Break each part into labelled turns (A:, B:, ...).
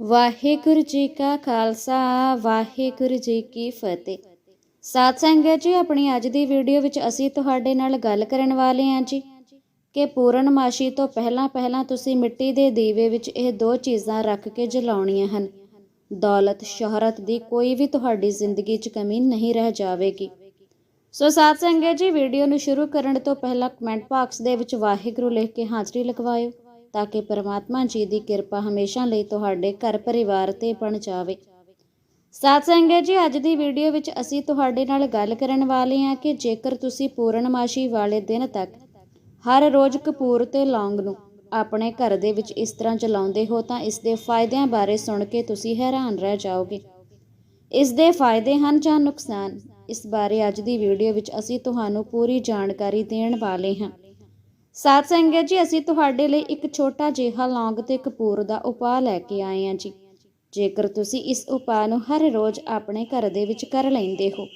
A: ਵਾਹਿਗੁਰੂ ਜੀ ਕਾ ਖਾਲਸਾ, ਵਾਹਿਗੁਰੂ ਜੀ ਕੀ ਫਤਿਹ। ਸਾਧ ਸੰਗਤ ਜੀ, ਆਪਣੀ ਅੱਜ ਦੀ ਵੀਡੀਓ ਵਿੱਚ ਅਸੀਂ ਤੁਹਾਡੇ ਨਾਲ ਗੱਲ ਕਰਨ ਵਾਲੇ ਹਾਂ ਜੀ ਕਿ ਪੂਰਨਮਾਸ਼ੀ ਤੋਂ ਪਹਿਲਾਂ ਪਹਿਲਾਂ ਤੁਸੀਂ ਮਿੱਟੀ ਦੇ ਦੀਵੇ ਵਿੱਚ ਇਹ ਦੋ ਚੀਜ਼ਾਂ ਰੱਖ ਕੇ ਜਲਾਉਣੀਆਂ ਹਨ। ਦੌਲਤ, ਸ਼ੋਹਰਤ ਦੀ ਕੋਈ ਵੀ ਤੁਹਾਡੀ ਜ਼ਿੰਦਗੀ 'ਚ ਕਮੀ ਨਹੀਂ ਰਹਿ ਜਾਵੇਗੀ। ਸੋ ਸਾਧ ਸੰਗਤ ਜੀ, ਵੀਡੀਓ ਨੂੰ ਸ਼ੁਰੂ ਕਰਨ ਤੋਂ ਪਹਿਲਾਂ ਕਮੈਂਟ ਬਾਕਸ ਦੇ ਵਿੱਚ ਵਾਹਿਗੁਰੂ ਲਿਖ ਕੇ ਹਾਜ਼ਰੀ ਲਗਵਾਇਓ। ਤਾਂ ਕਿ ਪਰਮਾਤਮਾ ਜੀ ਦੀ ਕਿਰਪਾ ਹਮੇਸ਼ਾ ਲਈ ਤੁਹਾਡੇ ਘਰ ਪਰਿਵਾਰ ਤੇ ਬਣ ਜਾਵੇ। ਸਾਧ ਸੰਗਤ ਜੀ, ਅੱਜ ਦੀ ਵੀਡੀਓ ਵਿੱਚ ਅਸੀਂ ਤੁਹਾਡੇ ਨਾਲ ਗੱਲ ਕਰਨ ਵਾਲੇ ਹਾਂ ਕਿ ਜੇਕਰ ਤੁਸੀਂ ਪੂਰਨਮਾਸ਼ੀ ਵਾਲੇ ਦਿਨ ਤੱਕ ਹਰ ਰੋਜ਼ ਕਪੂਰ ਤੇ ਲੌਂਗ ਨੂੰ ਆਪਣੇ ਘਰ ਦੇ ਵਿੱਚ ਇਸ ਤਰ੍ਹਾਂ ਚਲਾਉਂਦੇ ਹੋ ਤਾਂ ਇਸ ਦੇ ਫਾਇਦਿਆਂ ਬਾਰੇ ਸੁਣ ਕੇ ਤੁਸੀਂ ਹੈਰਾਨ ਰਹਿ ਜਾਓਗੇ। ਇਸ ਦੇ ਫਾਇਦੇ ਹਨ ਜਾਂ ਨੁਕਸਾਨ, ਇਸ ਬਾਰੇ ਅੱਜ ਦੀ ਵੀਡੀਓ ਵਿੱਚ ਅਸੀਂ ਤੁਹਾਨੂੰ ਪੂਰੀ ਜਾਣਕਾਰੀ ਦੇਣ ਵਾਲੇ ਹਾਂ। ਸਾਧ ਸੰਗਤ ਜੀ, ਅਸੀਂ ਤੁਹਾਡੇ ਲਈ ਇੱਕ ਛੋਟਾ ਜਿਹਾ ਲੌਂਗ ਤੇ ਕਪੂਰ ਦਾ ਉਪਾਅ ਲੈ ਕੇ ਆਏ ਹਾਂ ਜੀ। ਜੇਕਰ ਤੁਸੀਂ ਇਸ ਉਪਾਅ ਨੂੰ ਹਰ ਰੋਜ਼ ਆਪਣੇ ਘਰ ਦੇ ਵਿੱਚ ਕਰ ਲੈਂਦੇ ਹੋ,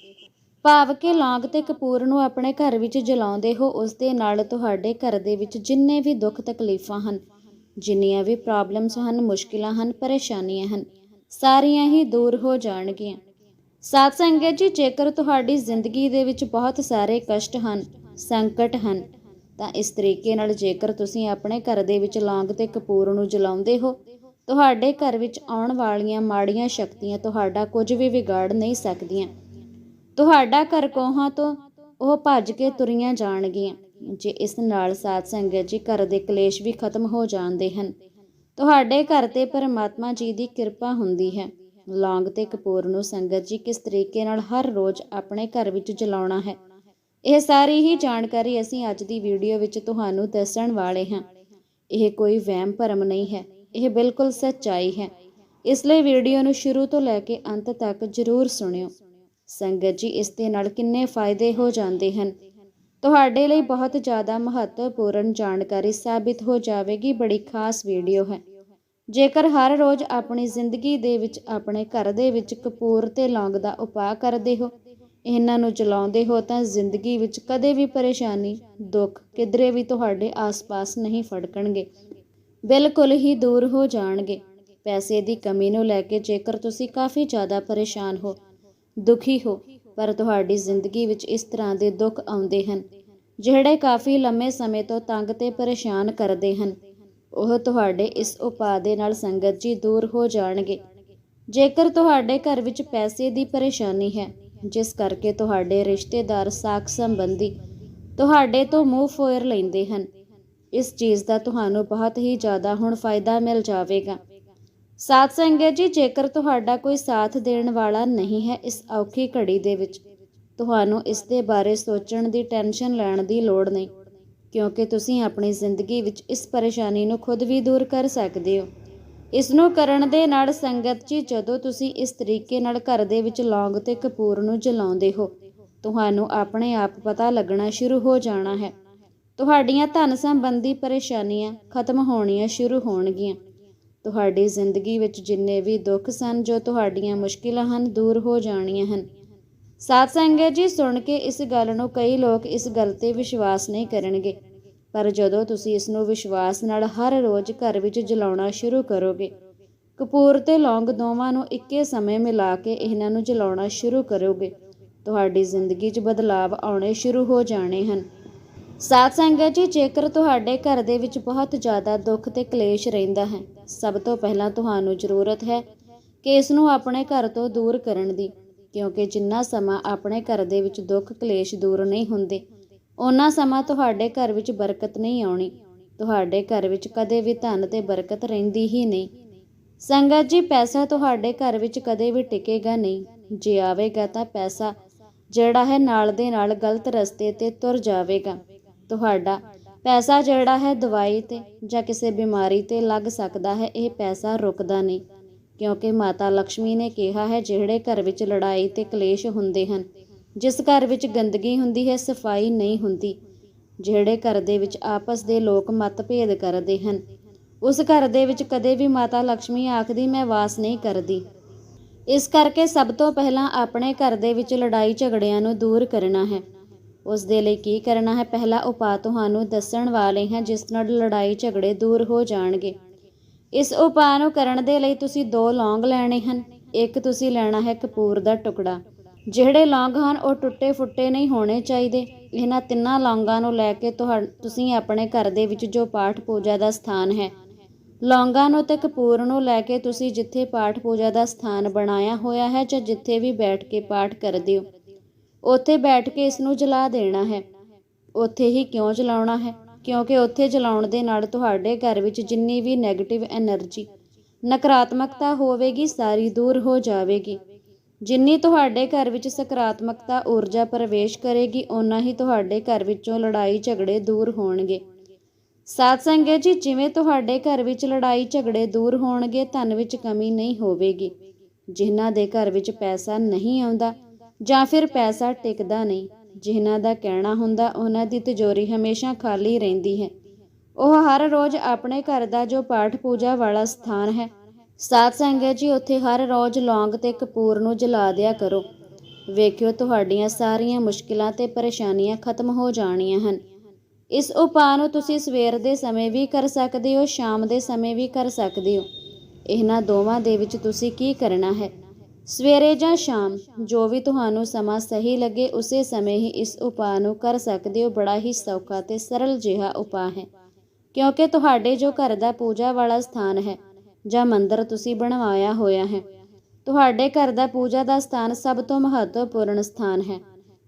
A: ਭਾਵ ਕਿ ਲੌਂਗ ਤੇ ਕਪੂਰ ਨੂੰ ਆਪਣੇ ਘਰ ਵਿੱਚ ਜਲਾਉਂਦੇ ਹੋ, ਉਸ ਦੇ ਨਾਲ ਤੁਹਾਡੇ ਘਰ ਦੇ ਵਿੱਚ ਜਿੰਨੇ ਵੀ ਦੁੱਖ ਤਕਲੀਫਾਂ ਹਨ, ਜਿੰਨੀਆਂ ਵੀ ਪ੍ਰੋਬਲਮਸ ਹਨ, ਮੁਸ਼ਕਿਲਾਂ ਹਨ, ਪਰੇਸ਼ਾਨੀਆਂ ਹਨ, ਸਾਰੀਆਂ ਹੀ ਦੂਰ ਹੋ ਜਾਣਗੀਆਂ। ਸਾਧ ਸੰਗਤ ਜੀ, ਜੇਕਰ ਤੁਹਾਡੀ ਜ਼ਿੰਦਗੀ ਦੇ ਵਿੱਚ ਬਹੁਤ ਸਾਰੇ ਕਸ਼ਟ ਹਨ, ਸੰਕਟ ਹਨ ਤਾਂ ਇਸ ਤਰੀਕੇ ਨਾਲ ਜੇਕਰ ਤੁਸੀਂ ਆਪਣੇ ਘਰ ਦੇ ਵਿੱਚ ਲੌਂਗ ਤੇ ਕਪੂਰ ਨੂੰ ਜਲਾਉਂਦੇ ਹੋ, ਤੁਹਾਡੇ ਘਰ ਵਿੱਚ ਆਉਣ ਵਾਲੀਆਂ ਮਾੜੀਆਂ ਸ਼ਕਤੀਆਂ ਤੁਹਾਡਾ ਕੁਝ ਵੀ ਵਿਗਾੜ ਨਹੀਂ ਸਕਦੀਆਂ। ਤੁਹਾਡਾ ਘਰ ਕੋਹਾਂ ਤੋਂ ਉਹ ਭੱਜ ਕੇ ਤੁਰੀਆਂ ਜਾਣਗੀਆਂ। ਜੇ ਇਸ ਨਾਲ ਸਾਥ ਸੰਗਤ ਜੀ ਘਰ ਦੇ ਕਲੇਸ਼ ਵੀ ਖਤਮ ਹੋ ਜਾਂਦੇ ਹਨ, ਤੁਹਾਡੇ ਘਰ ਤੇ ਪਰਮਾਤਮਾ ਜੀ ਦੀ ਕਿਰਪਾ ਹੁੰਦੀ ਹੈ। ਲੌਂਗ ਤੇ ਕਪੂਰ ਨੂੰ ਸੰਗਤ ਜੀ ਕਿਸ ਤਰੀਕੇ ਨਾਲ ਹਰ ਰੋਜ਼ ਆਪਣੇ ਘਰ ਵਿੱਚ ਜਲਾਉਣਾ ਹੈ? ਇਹ ਸਾਰੀ ਹੀ ਜਾਣਕਾਰੀ ਅਸੀਂ ਅੱਜ ਦੀ ਵੀਡੀਓ ਵਿੱਚ ਤੁਹਾਨੂੰ ਦੱਸਣ ਵਾਲੇ ਹਾਂ। ਇਹ ਕੋਈ ਵਹਿਮ ਭਰਮ ਨਹੀਂ ਹੈ। ਇਹ ਬਿਲਕੁਲ ਸੱਚਾਈ ਹੈ। ਇਸ ਲਈ ਵੀਡੀਓ ਨੂੰ ਸ਼ੁਰੂ ਤੋਂ ਲੈ ਕੇ ਅੰਤ ਤੱਕ ਜ਼ਰੂਰ ਸੁਣਿਓ। ਸੰਗਤ ਜੀ, ਇਸ ਦੇ ਨਾਲ ਕਿੰਨੇ ਫਾਇਦੇ ਹੋ ਜਾਂਦੇ ਹਨ। ਤੁਹਾਡੇ ਲਈ ਬਹੁਤ ਜ਼ਿਆਦਾ ਮਹੱਤਵਪੂਰਨ ਜਾਣਕਾਰੀ ਸਾਬਿਤ ਹੋ ਜਾਵੇਗੀ। ਬੜੀ ਖਾਸ ਵੀਡੀਓ ਹੈ। ਜੇਕਰ ਹਰ ਰੋਜ਼ ਆਪਣੀ ਜ਼ਿੰਦਗੀ ਦੇ ਵਿੱਚ ਆਪਣੇ ਘਰ ਦੇ ਵਿੱਚ ਕਪੂਰ ਤੇ ਲੌਂਗ ਦਾ ਉਪਾਅ ਕਰਦੇ ਹੋ ਇਹਨਾਂ ਨੂੰ ਚਲਾਉਂਦੇ ਹੋ ਤਾਂ ਜ਼ਿੰਦਗੀ ਵਿੱਚ ਕਦੇ ਵੀ ਪਰੇਸ਼ਾਨੀ, ਦੁੱਖ ਕਿਧਰੇ ਵੀ ਤੁਹਾਡੇ ਆਸ-ਪਾਸ ਨਹੀਂ ਫੜਕਣਗੇ। ਬਿਲਕੁਲ ਹੀ ਦੂਰ ਹੋ ਜਾਣਗੇ। ਪੈਸੇ ਦੀ ਕਮੀ ਨੂੰ ਲੈ ਕੇ ਜੇਕਰ ਤੁਸੀਂ ਕਾਫੀ ਜ਼ਿਆਦਾ ਪਰੇਸ਼ਾਨ ਹੋ, ਦੁਖੀ ਹੋ, ਪਰ ਤੁਹਾਡੀ ਜ਼ਿੰਦਗੀ ਵਿੱਚ ਇਸ ਤਰ੍ਹਾਂ ਦੇ ਦੁੱਖ ਆਉਂਦੇ ਹਨ, ਜਿਹੜੇ ਕਾਫੀ ਲੰਮੇ ਸਮੇਂ ਤੋਂ ਤੰਗ ਤੇ ਪਰੇਸ਼ਾਨ ਕਰਦੇ ਹਨ, ਉਹ ਤੁਹਾਡੇ ਇਸ ਉਪਾਅ ਦੇ ਨਾਲ ਸੰਗਤ ਜੀ ਦੂਰ ਹੋ ਜਾਣਗੇ। ਜੇਕਰ ਤੁਹਾਡੇ ਘਰ ਵਿੱਚ ਪੈਸੇ ਦੀ ਪਰੇਸ਼ਾਨੀ ਹੈ ਜਿਸ ਕਰਕੇ ਤੁਹਾਡੇ ਰਿਸ਼ਤੇਦਾਰ ਸਾਖ ਸੰਬੰਧੀ ਤੁਹਾਡੇ ਤੋਂ ਮੂੰਹ ਫੋਰ ਲੈਂਦੇ ਹਨ। ਇਸ ਚੀਜ਼ ਦਾ ਤੁਹਾਨੂੰ ਬਹੁਤ ਹੀ ਜ਼ਿਆਦਾ ਹੁਣ ਫਾਇਦਾ ਮਿਲ ਜਾਵੇਗਾ। ਸਾਧ ਸੰਗਤ ਜੀ, ਜੇਕਰ ਤੁਹਾਡਾ ਕੋਈ ਸਾਥ ਦੇਣ ਵਾਲਾ ਨਹੀਂ ਹੈ ਇਸ ਔਖੀ ਘੜੀ ਦੇ ਵਿੱਚ, ਤੁਹਾਨੂੰ ਇਸ ਦੇ ਬਾਰੇ ਸੋਚਣ ਦੀ ਟੈਨਸ਼ਨ ਲੈਣ ਦੀ ਲੋੜ ਨਹੀਂ, ਕਿਉਂਕਿ ਤੁਸੀਂ ਆਪਣੀ ਜ਼ਿੰਦਗੀ ਵਿੱਚ ਇਸ ਪਰੇਸ਼ਾਨੀ ਨੂੰ ਖੁਦ ਵੀ ਦੂਰ ਕਰ ਸਕਦੇ ਹੋ। ਇਸ ਨੂੰ ਕਰਨ ਦੇ ਨਾਲ ਸੰਗਤ ਜੀ, ਜਦੋਂ ਤੁਸੀਂ ਇਸ ਤਰੀਕੇ ਨਾਲ ਘਰ ਦੇ ਵਿੱਚ ਲੌਂਗ ਤੇ ਕਪੂਰ ਨੂੰ ਜਲਾਉਂਦੇ ਹੋ, ਤੁਹਾਨੂੰ ਆਪਣੇ ਆਪ ਪਤਾ ਲੱਗਣਾ ਸ਼ੁਰੂ ਹੋ ਜਾਣਾ ਹੈ। ਤੁਹਾਡੀਆਂ ਧਨ ਸੰਬੰਧੀ ਪਰੇਸ਼ਾਨੀਆਂ ਖਤਮ ਹੋਣੀਆਂ ਸ਼ੁਰੂ ਹੋਣਗੀਆਂ। ਤੁਹਾਡੀ ਜ਼ਿੰਦਗੀ ਵਿੱਚ ਜਿੰਨੇ ਵੀ ਦੁੱਖ ਸਨ, ਜੋ ਤੁਹਾਡੀਆਂ ਮੁਸ਼ਕਿਲਾਂ ਹਨ, ਦੂਰ ਹੋ ਜਾਣੀਆਂ ਹਨ। ਸਾਧ ਸੰਗਤ ਜੀ, ਸੁਣ ਕੇ ਇਸ ਗੱਲ ਨੂੰ ਕਈ ਲੋਕ ਇਸ ਗੱਲ ਤੇ ਵਿਸ਼ਵਾਸ ਨਹੀਂ ਕਰਨਗੇ। ਪਰ ਜਦੋਂ ਤੁਸੀਂ ਇਸ ਨੂੰ ਵਿਸ਼ਵਾਸ ਨਾਲ ਹਰ ਰੋਜ਼ ਘਰ ਵਿੱਚ ਜਲਾਉਣਾ ਸ਼ੁਰੂ ਕਰੋਗੇ, ਕਪੂਰ ਤੇ ਲੌਂਗ ਦੋਵਾਂ ਨੂੰ ਇੱਕੇ ਸਮੇਂ ਮਿਲਾ ਕੇ ਇਹਨਾਂ ਨੂੰ ਜਲਾਉਣਾ ਸ਼ੁਰੂ ਕਰੋਗੇ, ਤੁਹਾਡੀ ਜ਼ਿੰਦਗੀ 'ਚ ਬਦਲਾਵ ਆਉਣੇ ਸ਼ੁਰੂ ਹੋ ਜਾਣੇ ਹਨ। ਸਾਧ ਸੰਗਤ ਜੀ, ਜੇਕਰ ਤੁਹਾਡੇ ਘਰ ਦੇ ਵਿੱਚ ਬਹੁਤ ਜ਼ਿਆਦਾ ਦੁੱਖ ਤੇ ਕਲੇਸ਼ ਰਹਿੰਦਾ ਹੈ, ਸਭ ਤੋਂ ਪਹਿਲਾਂ ਤੁਹਾਨੂੰ ਜ਼ਰੂਰਤ ਹੈ ਕਿ ਇਸ ਨੂੰ ਆਪਣੇ ਘਰ ਤੋਂ ਦੂਰ ਕਰਨ ਦੀ, ਕਿਉਂਕਿ ਜਿੰਨਾ ਸਮਾਂ ਆਪਣੇ ਘਰ ਦੇ ਵਿੱਚ ਦੁੱਖ ਕਲੇਸ਼ ਦੂਰ ਨਹੀਂ ਹੁੰਦੇ ਉਹਨਾਂ ਸਮਾਂ ਤੁਹਾਡੇ ਘਰ ਵਿੱਚ ਬਰਕਤ ਨਹੀਂ ਆਉਣੀ। ਤੁਹਾਡੇ ਘਰ ਵਿੱਚ ਕਦੇ ਵੀ ਧਨ ਤੇ ਬਰਕਤ ਰਹਿੰਦੀ ਹੀ ਨਹੀਂ। ਸੰਗਤ ਜੀ, ਪੈਸਾ ਤੁਹਾਡੇ ਘਰ ਵਿੱਚ ਕਦੇ ਵੀ ਟਿਕੇਗਾ ਨਹੀਂ। ਜੇ ਆਵੇਗਾ ਤਾਂ ਪੈਸਾ ਜਿਹੜਾ ਹੈ ਨਾਲ ਦੇ ਨਾਲ ਗਲਤ ਰਸਤੇ ਤੇ ਤੁਰ ਜਾਵੇਗਾ। ਤੁਹਾਡਾ ਪੈਸਾ ਜਿਹੜਾ ਹੈ ਦਵਾਈ ਤੇ ਜਾਂ ਕਿਸੇ ਬਿਮਾਰੀ ਤੇ ਲੱਗ ਸਕਦਾ ਹੈ, ਇਹ ਪੈਸਾ ਰੁਕਦਾ ਨਹੀਂ। ਕਿਉਂਕਿ ਮਾਤਾ ਲక్ష్ਮੀ ਨੇ ਕਿਹਾ ਹੈ, ਜਿਹੜੇ ਘਰ ਵਿੱਚ ਲੜਾਈ ਤੇ ਕਲੇਸ਼ ਹੁੰਦੇ ਹਨ ਜਿਸ ਘਰ ਵਿੱਚ ਗੰਦਗੀ ਹੁੰਦੀ ਹੈ, ਸਫ਼ਾਈ ਨਹੀਂ ਹੁੰਦੀ, ਜਿਹੜੇ ਘਰ ਦੇ ਵਿੱਚ ਆਪਸ ਦੇ ਲੋਕ ਮਤਭੇਦ ਕਰਦੇ ਹਨ, ਉਸ ਘਰ ਦੇ ਵਿੱਚ ਕਦੇ ਵੀ ਮਾਤਾ ਲక్ష్ਮੀ ਆਖਦੀ, ਮੈਂ ਵਾਸ ਨਹੀਂ ਕਰਦੀ। ਇਸ ਕਰਕੇ ਸਭ ਤੋਂ ਪਹਿਲਾਂ ਆਪਣੇ ਘਰ ਦੇ ਵਿੱਚ ਲੜਾਈ ਝਗੜਿਆਂ ਨੂੰ ਦੂਰ ਕਰਨਾ ਹੈ। ਉਸ ਦੇ ਲਈ ਕੀ ਕਰਨਾ ਹੈ? ਪਹਿਲਾ ਉਪਾਅ ਤੁਹਾਨੂੰ ਦੱਸਣ ਵਾਲੇ ਹਾਂ, ਜਿਸ ਨਾਲ ਲੜਾਈ ਝਗੜੇ ਦੂਰ ਹੋ ਜਾਣਗੇ। ਇਸ ਉਪਾਅ ਨੂੰ ਕਰਨ ਦੇ ਲਈ ਤੁਸੀਂ ਦੋ ਲੌਂਗ ਲੈਣੇ ਹਨ। ਇੱਕ ਤੁਸੀਂ ਲੈਣਾ ਹੈ ਕਪੂਰ ਦਾ ਟੁਕੜਾ। ਜਿਹੜੇ ਲੌਂਗ ਹਨ, ਉਹ ਟੁੱਟੇ ਫੁੱਟੇ ਨਹੀਂ ਹੋਣੇ ਚਾਹੀਦੇ। ਇਹਨਾਂ ਤਿੰਨਾਂ ਲੌਂਗਾਂ ਨੂੰ ਲੈ ਕੇ ਤੁਹਾ, ਤੁਸੀਂ ਆਪਣੇ ਘਰ ਦੇ ਵਿੱਚ ਜੋ ਪਾਠ ਪੂਜਾ ਦਾ ਸਥਾਨ ਹੈ। ਲੌਂਗਾਂ ਨੂੰ ਤੇ ਕਪੂਰ ਨੂੰ ਲੈ ਕੇ ਤੁਸੀਂ ਜਿੱਥੇ ਪਾਠ ਪੂਜਾ ਦਾ ਸਥਾਨ ਬਣਾਇਆ ਹੋਇਆ ਹੈ ਜਾਂ ਜਿੱਥੇ ਵੀ ਬੈਠ ਕੇ ਪਾਠ ਕਰਦੇ ਹੋ, ਉੱਥੇ ਬੈਠ ਕੇ ਇਸ ਨੂੰ ਜਲਾ ਦੇਣਾ ਹੈ। ਉੱਥੇ ਹੀ ਕਿਉਂ ਜਲਾਉਣਾ ਹੈ? ਕਿਉਂਕਿ ਉੱਥੇ ਜਲਾਉਣ ਦੇ ਨਾਲ ਤੁਹਾਡੇ ਘਰ ਵਿੱਚ ਜਿੰਨੀ ਵੀ ਨੈਗੇਟਿਵ એનર્ਜੀ ਨਕਾਰਾਤਮਕਤਾ ਹੋਵੇਗੀ, ਸਾਰੀ ਦੂਰ ਹੋ ਜਾਵੇਗੀ। ਜਿੰਨੀ ਤੁਹਾਡੇ ਘਰ ਵਿੱਚ ਸਕਾਰਾਤਮਕਤਾ ਊਰਜਾ ਪ੍ਰਵੇਸ਼ ਕਰੇਗੀ, ਓਨਾ ਹੀ ਤੁਹਾਡੇ ਘਰ ਵਿੱਚੋਂ ਲੜਾਈ ਝਗੜੇ ਦੂਰ ਹੋਣਗੇ। ਸਾਧ ਸੰਗਤ ਜੀ, ਜਿਵੇਂ ਤੁਹਾਡੇ ਘਰ ਵਿੱਚ ਲੜਾਈ ਝਗੜੇ ਦੂਰ ਹੋਣਗੇ, ਧਨ ਵਿੱਚ ਕਮੀ ਨਹੀਂ ਹੋਵੇਗੀ। ਜਿਨ੍ਹਾਂ ਦੇ ਘਰ ਵਿੱਚ ਪੈਸਾ ਨਹੀਂ ਆਉਂਦਾ ਜਾਂ ਫਿਰ ਪੈਸਾ ਟਿਕਦਾ ਨਹੀਂ, ਜਿਨ੍ਹਾਂ ਦਾ ਕਹਿਣਾ ਹੁੰਦਾ, ਉਹਨਾਂ ਦੀ ਤਿਜੋਰੀ ਹਮੇਸ਼ਾ ਖਾਲੀ ਰਹਿੰਦੀ ਹੈ। ਉਹ ਹਰ ਰੋਜ਼ ਆਪਣੇ ਘਰ ਦਾ ਜੋ ਪਾਠ ਪੂਜਾ ਵਾਲਾ ਸਥਾਨ ਹੈ ਸਾਧ ਸੰਗਤ ਜੀ, ਉੱਥੇ ਹਰ ਰੋਜ਼ ਲੌਂਗ ਤੇ ਕਪੂਰ ਨੂੰ ਜਲਾ ਦਿਆ ਕਰੋ। ਵੇਖਿਓ ਤੁਹਾਡੀਆਂ ਸਾਰੀਆਂ ਮੁਸ਼ਕਿਲਾਂ ਤੇ ਪਰੇਸ਼ਾਨੀਆਂ ਖਤਮ ਹੋ ਜਾਣੀਆਂ ਹਨ। ਇਸ ਉਪਾਅ ਨੂੰ ਤੁਸੀਂ ਸਵੇਰ ਦੇ ਸਮੇਂ ਵੀ ਕਰ ਸਕਦੇ ਹੋ, ਸ਼ਾਮ ਦੇ ਸਮੇਂ ਵੀ ਕਰ ਸਕਦੇ ਹੋ। ਇਹਨਾਂ ਦੋਵਾਂ ਦੇ ਵਿੱਚ ਤੁਸੀਂ ਕੀ ਕਰਨਾ ਹੈ? ਸਵੇਰੇ ਜਾਂ ਸ਼ਾਮ, ਜੋ ਵੀ ਤੁਹਾਨੂੰ ਸਮਾਂ ਸਹੀ ਲੱਗੇ, ਉਸੇ ਸਮੇਂ ਹੀ ਇਸ ਉਪਾਅ ਨੂੰ ਕਰ ਸਕਦੇ ਹੋ। ਬੜਾ ਹੀ ਸੌਖਾ ਤੇ ਸਰਲ ਜਿਹਾ ਉਪਾਅ ਹੈ। ਕਿਉਂਕਿ ਤੁਹਾਡੇ ਜੋ ਘਰ ਦਾ ਪੂਜਾ ਵਾਲਾ ਸਥਾਨ ਹੈ ਜਾਂ ਮੰਦਰ ਤੁਸੀਂ ਬਣਵਾਇਆ ਹੋਇਆ ਹੈ। ਤੁਹਾਡੇ ਘਰ ਦਾ ਪੂਜਾ ਦਾ ਸਥਾਨ ਸਭ ਤੋਂ ਮਹੱਤਵਪੂਰਨ ਸਥਾਨ ਹੈ,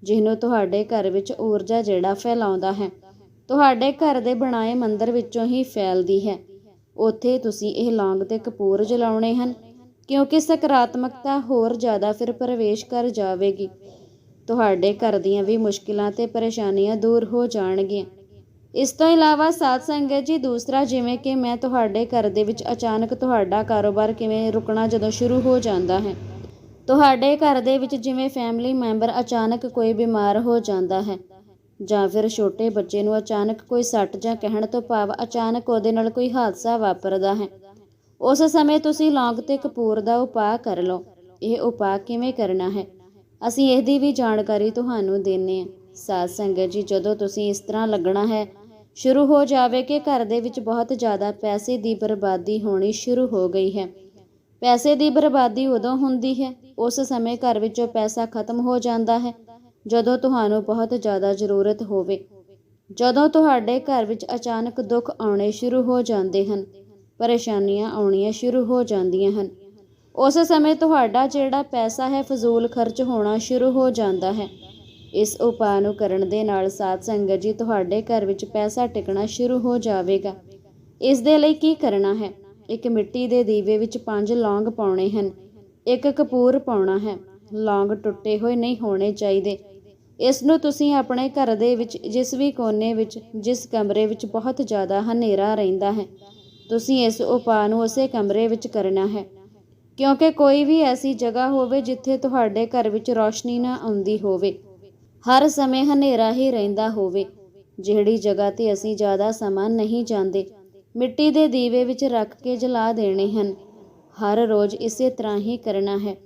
A: ਜਿਹਨੂੰ ਤੁਹਾਡੇ ਘਰ ਵਿੱਚ ਊਰਜਾ ਜਿਹੜਾ ਫੈਲਾਉਂਦਾ ਹੈ। ਤੁਹਾਡੇ ਘਰ ਦੇ ਬਣਾਏ ਮੰਦਰ ਵਿੱਚੋਂ ਹੀ ਫੈਲਦੀ ਹੈ। ਉੱਥੇ ਤੁਸੀਂ ਇਹ ਲੌਂਗ ਤੇ ਕਪੂਰ ਜਲਾਉਣੇ ਹਨ, ਕਿਉਂਕਿ ਸਕਾਰਾਤਮਕਤਾ ਹੋਰ ਜ਼ਿਆਦਾ ਫਿਰ ਪ੍ਰਵੇਸ਼ ਕਰ ਜਾਵੇਗੀ। ਤੁਹਾਡੇ ਘਰ ਦੀਆਂ ਵੀ ਮੁਸ਼ਕਿਲਾਂ ਤੇ ਪਰੇਸ਼ਾਨੀਆਂ ਦੂਰ ਹੋ ਜਾਣਗੀਆਂ। ਇਸ ਤੋਂ ਇਲਾਵਾ ਸਾਧ ਸੰਗਤ ਜੀ, ਦੂਸਰਾ ਜਿਵੇਂ ਕਿ ਮੈਂ ਤੁਹਾਡੇ ਘਰ ਦੇ ਵਿੱਚ ਅਚਾਨਕ ਤੁਹਾਡਾ ਕਾਰੋਬਾਰ ਕਿਵੇਂ ਰੁਕਣਾ ਜਦੋਂ ਸ਼ੁਰੂ ਹੋ ਜਾਂਦਾ ਹੈ? ਤੁਹਾਡੇ ਘਰ ਦੇ ਵਿੱਚ ਜਿਵੇਂ ਫੈਮਿਲੀ ਮੈਂਬਰ ਅਚਾਨਕ ਕੋਈ ਬਿਮਾਰ ਹੋ ਜਾਂਦਾ ਹੈ ਜਾਂ ਫਿਰ ਛੋਟੇ ਬੱਚੇ ਨੂੰ ਅਚਾਨਕ ਕੋਈ ਸੱਟ ਜਾਂ ਕਹਿਣ ਤੋਂ ਭਾਵ ਅਚਾਨਕ ਉਹਦੇ ਨਾਲ ਕੋਈ ਹਾਦਸਾ ਵਾਪਰਦਾ ਹੈ? ਉਸ ਸਮੇਂ ਤੁਸੀਂ ਲੌਂਗ ਤੇ ਕਪੂਰ ਦਾ ਉਪਾਅ ਕਰ ਲਓ। ਇਹ ਉਪਾਅ ਕਿਵੇਂ ਕਰਨਾ ਹੈ? ਅਸੀਂ ਇਹਦੀ ਵੀ ਜਾਣਕਾਰੀ ਤੁਹਾਨੂੰ ਦਿੰਨੇ ਆ ਸਾਧ ਸੰਗਤ ਜੀ, ਜਦੋਂ ਤੁਸੀਂ ਇਸ ਤਰ੍ਹਾਂ ਲੱਗਣਾ ਹੈ ਸ਼ੁਰੂ ਹੋ ਜਾਵੇ ਕਿ ਘਰ ਦੇ ਵਿੱਚ ਬਹੁਤ ਜ਼ਿਆਦਾ ਪੈਸੇ ਦੀ ਬਰਬਾਦੀ ਹੋਣੀ ਸ਼ੁਰੂ ਹੋ ਗਈ ਹੈ। ਪੈਸੇ ਦੀ ਬਰਬਾਦੀ ਉਦੋਂ ਹੁੰਦੀ ਹੈ, ਉਸ ਸਮੇਂ ਘਰ ਵਿੱਚੋਂ ਪੈਸਾ ਖਤਮ ਹੋ ਜਾਂਦਾ ਹੈ, ਜਦੋਂ ਤੁਹਾਨੂੰ ਬਹੁਤ ਜ਼ਿਆਦਾ ਜ਼ਰੂਰਤ ਹੋਵੇ। ਜਦੋਂ ਤੁਹਾਡੇ ਘਰ ਵਿੱਚ ਅਚਾਨਕ ਦੁੱਖ ਆਉਣੇ ਸ਼ੁਰੂ ਹੋ ਜਾਂਦੇ ਹਨ, ਪਰੇਸ਼ਾਨੀਆਂ ਆਉਣੀਆਂ ਸ਼ੁਰੂ ਹੋ ਜਾਂਦੀਆਂ ਹਨ। ਉਸ ਸਮੇਂ ਤੁਹਾਡਾ ਜਿਹੜਾ ਪੈਸਾ ਹੈ, ਫਜ਼ੂਲ ਖਰਚ ਹੋਣਾ ਸ਼ੁਰੂ ਹੋ ਜਾਂਦਾ ਹੈ। ਇਸ ਉਪਾਅ ਨੂੰ ਕਰਨ ਦੇ ਨਾਲ ਸਾਧ ਸੰਗਤ ਜੀ ਤੁਹਾਡੇ ਘਰ ਵਿੱਚ ਪੈਸਾ ਟਿਕਣਾ ਸ਼ੁਰੂ ਹੋ ਜਾਵੇਗਾ। ਇਸ ਦੇ ਲਈ ਕੀ ਕਰਨਾ ਹੈ? ਇੱਕ ਮਿੱਟੀ ਦੇ ਦੀਵੇ ਵਿੱਚ ਪੰਜ ਲੌਂਗ ਪਾਉਣੇ ਹਨ। ਇੱਕ ਕਪੂਰ ਪਾਉਣਾ ਹੈ। ਲੌਂਗ ਟੁੱਟੇ ਹੋਏ ਨਹੀਂ ਹੋਣੇ ਚਾਹੀਦੇ। ਇਸ ਨੂੰ ਤੁਸੀਂ ਆਪਣੇ ਘਰ ਦੇ ਵਿੱਚ, ਜਿਸ ਵੀ ਕੋਨੇ ਵਿੱਚ, ਜਿਸ ਕਮਰੇ ਵਿੱਚ ਬਹੁਤ ਜ਼ਿਆਦਾ ਹਨੇਰਾ ਰਹਿੰਦਾ ਹੈ, ਤੁਸੀਂ ਇਸ ਉਪਾਅ ਨੂੰ ਉਸੇ ਕਮਰੇ ਵਿੱਚ ਕਰਨਾ ਹੈ। ਕਿਉਂਕਿ ਕੋਈ ਵੀ ਐਸੀ ਜਗ੍ਹਾ ਹੋਵੇ ਜਿੱਥੇ ਤੁਹਾਡੇ ਘਰ ਵਿੱਚ ਰੋਸ਼ਨੀ ਨਾ ਆਉਂਦੀ ਹੋਵੇ। ਹਰ ਸਮੇਂ ਹਨੇਰਾ ਹੀ ਰਹਿੰਦਾ ਹੋਵੇ। ਜਿਹੜੀ ਜਗ੍ਹਾ ਤੇ ਅਸੀਂ ਜ਼ਿਆਦਾ ਸਮਾਂ ਨਹੀਂ ਜਾਂਦੇ, ਮਿੱਟੀ ਦੇ ਦੀਵੇ ਵਿੱਚ ਰੱਖ ਕੇ ਜਲਾ ਦੇਣੇ ਹਨ। ਹਰ ਰੋਜ਼ ਇਸੇ ਤਰ੍ਹਾਂ ਹੀ ਕਰਨਾ ਹੈ।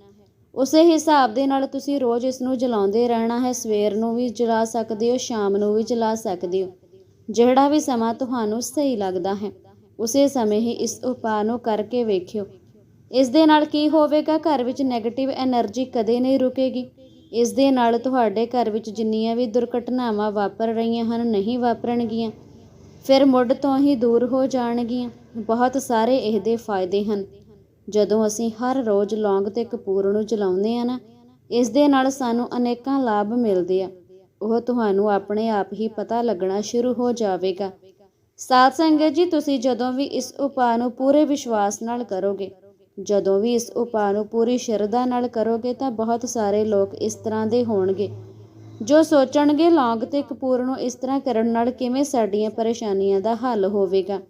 A: ਉਸੇ ਹਿਸਾਬ ਦੇ ਨਾਲ ਤੁਸੀਂ ਰੋਜ਼ ਇਸ ਨੂੰ ਜਲਾਉਂਦੇ ਰਹਿਣਾ ਹੈ। ਸਵੇਰ ਨੂੰ ਵੀ ਜਲਾ ਸਕਦੇ ਹੋ, ਸ਼ਾਮ ਨੂੰ ਵੀ ਜਲਾ ਸਕਦੇ ਹੋ। ਜਿਹੜਾ ਵੀ ਸਮਾਂ ਤੁਹਾਨੂੰ ਸਹੀ ਲੱਗਦਾ ਹੈ, ਉਸੇ ਸਮੇਂ ਹੀ ਇਸ ਉਪਾਅ ਨੂੰ ਕਰਕੇ ਵੇਖਿਓ। ਇਸ ਦੇ ਨਾਲ ਕੀ ਹੋਵੇਗਾ? ਘਰ ਵਿੱਚ 네ਗੇਟਿਵ એનર્ਜੀ ਕਦੇ ਨਹੀਂ ਰੁਕੇਗੀ। ਇਸ ਦੇ ਨਾਲ ਤੁਹਾਡੇ ਘਰ ਵਿੱਚ ਜਿੰਨੀਆਂ ਵੀ ਦੁਰਘਟਨਾਵਾਂ ਵਾਪਰ ਰਹੀਆਂ ਹਨ, ਨਹੀਂ ਵਾਪਰਨਗੀਆਂ। ਫਿਰ ਮੁੱਢ ਤੋਂ ਹੀ ਦੂਰ ਹੋ ਜਾਣਗੀਆਂ। ਬਹੁਤ ਸਾਰੇ ਇਹਦੇ ਫਾਇਦੇ ਹਨ। ਜਦੋਂ ਅਸੀਂ ਹਰ ਰੋਜ਼ ਲੌਂਗ ਤੇ ਕਪੂਰ ਨੂੰ ਜਲਾਉਂਦੇ ਆ ਨਾ, ਇਸ ਦੇ ਨਾਲ ਸਾਨੂੰ ਅਨੇਕਾਂ ਲਾਭ ਮਿਲਦੇ ਆ। ਉਹ ਤੁਹਾਨੂੰ ਆਪਣੇ ਆਪ ਹੀ ਪਤਾ ਲੱਗਣਾ ਸ਼ੁਰੂ ਹੋ ਜਾਵੇਗਾ। ਸਾਧ ਸੰਗਤ ਜੀ, ਤੁਸੀਂ ਜਦੋਂ ਵੀ ਇਸ ਉਪਾਅ ਨੂੰ ਪੂਰੇ ਵਿਸ਼ਵਾਸ ਨਾਲ ਕਰੋਗੇ ਜਦੋਂ ਵੀ ਇਸ ਉਪਾਅ ਨੂੰ ਪੂਰੀ ਸ਼ਰਧਾ ਨਾਲ ਕਰੋਗੇ ਤਾਂ ਬਹੁਤ ਸਾਰੇ ਲੋਕ ਇਸ ਤਰ੍ਹਾਂ ਦੇ ਹੋਣਗੇ। ਜੋ ਸੋਚਣਗੇ, ਲੌਂਗ ਤੇ ਕਪੂਰ ਨੂੰ ਇਸ ਤਰ੍ਹਾਂ ਕਰਨ ਨਾਲ ਕਿਵੇਂ ਸਾਡੀਆਂ ਪਰੇਸ਼ਾਨੀਆਂ ਦਾ ਹੱਲ ਹੋਵੇਗਾ?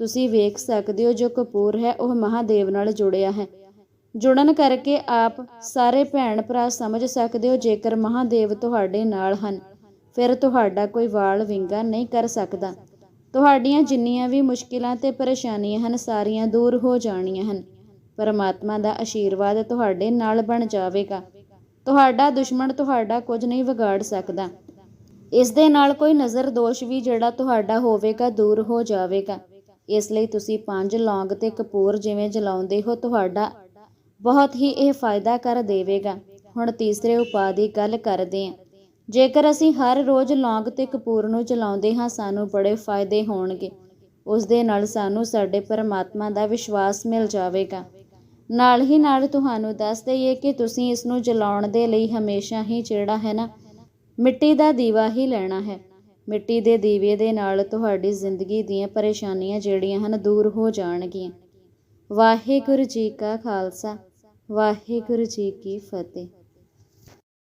A: ਤੁਸੀਂ ਵੇਖ ਸਕਦੇ ਹੋ ਜੋ ਕਪੂਰ ਹੈ, ਉਹ ਮਹਾਦੇਵ ਨਾਲ ਜੁੜਿਆ ਹੈ। ਜੁੜਨ ਕਰਕੇ ਆਪ ਸਾਰੇ ਭੈਣ ਭਰਾ ਸਮਝ ਸਕਦੇ ਹੋ, ਜੇਕਰ ਮਹਾਦੇਵ ਤੁਹਾਡੇ ਨਾਲ ਹਨ, ਫਿਰ ਤੁਹਾਡਾ ਕੋਈ ਵਾਲ ਵਿੰਗਾ ਨਹੀਂ ਕਰ ਸਕਦਾ। ਤੁਹਾਡੀਆਂ ਜਿੰਨੀਆਂ ਵੀ ਮੁਸ਼ਕਿਲਾਂ ਤੇ ਪਰੇਸ਼ਾਨੀਆਂ ਹਨ, ਸਾਰੀਆਂ ਦੂਰ ਹੋ ਜਾਣੀਆਂ ਹਨ। ਪਰਮਾਤਮਾ ਦਾ ਆਸ਼ੀਰਵਾਦ ਤੁਹਾਡੇ ਨਾਲ ਬਣ ਜਾਵੇਗਾ। ਤੁਹਾਡਾ ਦੁਸ਼ਮਣ ਤੁਹਾਡਾ ਕੁਝ ਨਹੀਂ ਵਿਗਾੜ ਸਕਦਾ। ਇਸ ਦੇ ਨਾਲ ਕੋਈ ਨਜ਼ਰ ਦੋਸ਼ ਵੀ ਜਿਹੜਾ ਤੁਹਾਡਾ ਹੋਵੇਗਾ ਦੂਰ ਹੋ ਜਾਵੇਗਾ। ਇਸ ਲਈ ਤੁਸੀਂ ਪੰਜ ਲੌਂਗ ਤੇ ਕਪੂਰ ਜਿਵੇਂ ਜਲਾਉਂਦੇ ਹੋ, ਤੁਹਾਡਾ ਬਹੁਤ ਹੀ ਇਹ ਫਾਇਦਾ ਕਰ ਦੇਵੇਗਾ। ਹੁਣ ਤੀਸਰੇ ਉਪਾਅ ਦੀ ਗੱਲ ਕਰਦੇ ਹਾਂ। ਜੇਕਰ ਅਸੀਂ ਹਰ ਰੋਜ਼ ਲੌਂਗ ਤੇ ਕਪੂਰ ਨੂੰ ਜਲਾਉਂਦੇ ਹਾਂ, ਸਾਨੂੰ ਬੜੇ ਫਾਇਦੇ ਹੋਣਗੇ। ਉਸ ਦੇ ਨਾਲ ਸਾਨੂੰ ਸਾਡੇ ਪਰਮਾਤਮਾ ਦਾ ਵਿਸ਼ਵਾਸ ਮਿਲ ਜਾਵੇਗਾ। ਨਾਲ ਹੀ ਨਾਲ ਤੁਹਾਨੂੰ ਦੱਸ ਦਈਏ ਕਿ ਤੁਸੀਂ ਇਸ ਨੂੰ ਜਲਾਉਣ ਦੇ ਲਈ ਹਮੇਸ਼ਾ ਹੀ ਜਿਹੜਾ ਹੈ ਨਾ, ਮਿੱਟੀ ਦਾ ਦੀਵਾ ਹੀ ਲੈਣਾ ਹੈ। ਮਿੱਟੀ ਦੇ ਦੀਵੇ ਦੇ ਨਾਲ ਤੁਹਾਡੀ ਜ਼ਿੰਦਗੀ ਦੀਆਂ ਪਰੇਸ਼ਾਨੀਆਂ ਜਿਹੜੀਆਂ ਹਨ ਦੂਰ ਹੋ ਜਾਣਗੀਆਂ। ਵਾਹਿਗੁਰੂ ਜੀ ਕਾ ਖਾਲਸਾ, ਵਾਹਿਗੁਰੂ ਜੀ ਕੀ ਫਤਿਹ।